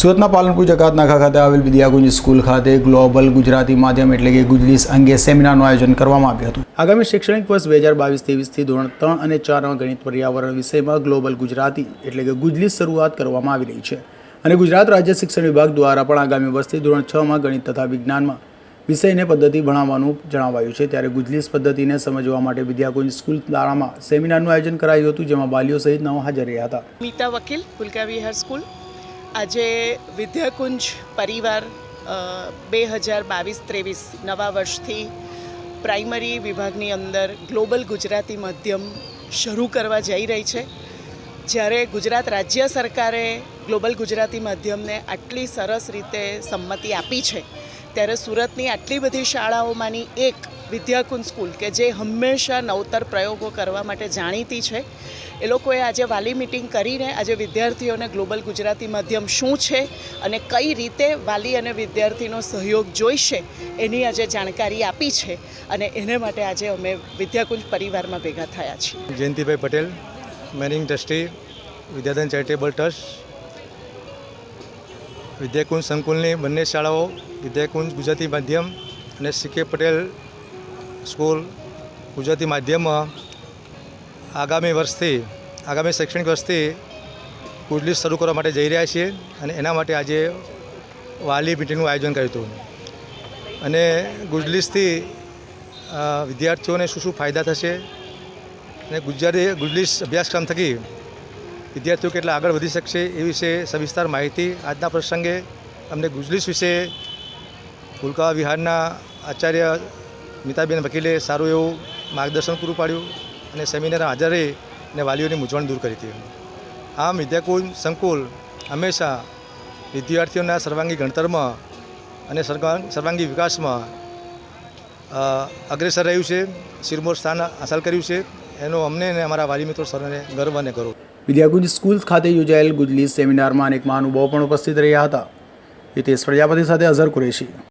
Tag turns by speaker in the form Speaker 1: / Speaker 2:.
Speaker 1: સુરતના પાલનપુર જકાતનાકા ખાતે આવેલ વિદ્યાગુંજ સ્કૂલ ખાતે ગ્લોબલ ગુજરાતી માધ્યમ એટલે કે ગુજલીસ અંગે સેમિનારનું આયોજન કરવામાં આવ્યું હતું. આગામી શૈક્ષણિક વર્ષ બે હજાર બાવીસ ત્રેવીસથી ધોરણ ત્રણ અને ચારમાં ગણિત પર્યાવરણ વિષયમાં ગ્લોબલ ગુજરાતી એટલે કે ગુજલીસ શરૂઆત કરવામાં આવી રહી છે. અને ગુજરાત રાજ્ય શિક્ષણ વિભાગ દ્વારા પણ આગામી વર્ષથી ધોરણ છમાં ગણિત તથા વિજ્ઞાનમાં વિષયને પદ્ધતિ ભણાવવાનું જણાવાયું છે. ત્યારે ગુજલીસ પદ્ધતિને સમજવા માટે વિદ્યાકુંજ સ્કૂલ દ્વારામાં સેમિનારનું આયોજન કરાયું હતું જેમાં વાલીઓ સહિત નવ હાજર રહ્યા હતા.
Speaker 2: મીતા વકીલ ફુલકા વિહાર સ્કૂલ આજે વિદ્યાકુંજ પરિવાર બે હજાર બાવીસ ત્રેવીસ નવા વર્ષથી પ્રાઇમરી વિભાગની અંદર ગ્લોબલ ગુજરાતી માધ્યમ શરૂ કરવા જઈ રહી છે. જ્યારે ગુજરાત રાજ્ય સરકારે ગ્લોબલ ગુજરાતી માધ્યમને આટલી સરસ રીતે સંમતિ આપી છે ત્યારે સુરતની આટલી બધી શાળાઓમાંની એક વિદ્યાકુંજ સ્કૂલ કે જે હંમેશા નવતર પ્રયોગો કરવા માટે જાણીતી છે. એ લોકોએ આજે વાલી મિટિંગ કરીને આજે વિદ્યાર્થીઓને ગ્લોબલ ગુજરાતી માધ્યમ શું છે અને કઈ રીતે વાલી અને વિદ્યાર્થીનો સહયોગ જોઈશે એની આજે જાણકારી આપી છે અને એને માટે આજે અમે વિદ્યાકુંજ પરિવારમાં ભેગા થયા છીએ.
Speaker 3: Jayantibhai Patel managing trustee, Vidyadhan charitable trust Vidyakunj સંકુલની બંને શાળાઓ, વિદ્યાકુંજ ગુજરાતી માધ્યમ અને સીકે પટેલ સ્કૂલ ગુજરાતી માધ્યમમાં આગામી વર્ષથી, આગામી શૈક્ષણિક વર્ષથી કુજલી શરૂ કરવા માટે જઈ રહ્યા છીએ અને એના માટે આજે વાલી મિટિંગનું આયોજન કર્યું હતું. અને ગુજલીસથી વિદ્યાર્થીઓને શું શું ફાયદા થશે અને ગુજરાતી ગુજલીસ અભ્યાસક્રમ થકી વિદ્યાર્થીઓ કેટલા આગળ વધી શકશે એ વિશે સવિસ્તાર માહિતી આજના પ્રસંગે અમને ગુજલીસ વિશે ફુલકા વિહારના આચાર્ય મિતાબેન વકીલે સારું એવું માર્ગદર્શન પૂરું પાડ્યું અને સેમિનાર હાજર રહી અને વાલીઓની મૂંઝવણ દૂર કરી હતી. આમ વિદ્યાકુંજ સંકુલ હંમેશા વિદ્યાર્થીઓના સર્વાંગી ગણતરમાં અને સર્વાંગ વિકાસમાં અગ્રેસર રહ્યું છે, શિરમોર સ્થાન હાંસલ કર્યું છે. એનો અમને અને અમારા વાલી મિત્રો સર્વને ગર્વ અને ગૌરવ.
Speaker 1: વિદ્યાકુંજ સ્કૂલ ખાતે યોજાયેલ ગુજલી સેમિનારમાં અનેક મહાનુભાવો પણ ઉપસ્થિત રહ્યા હતા. હિતેશ પ્રજાપતિ સાથે અઝર કુરેશી.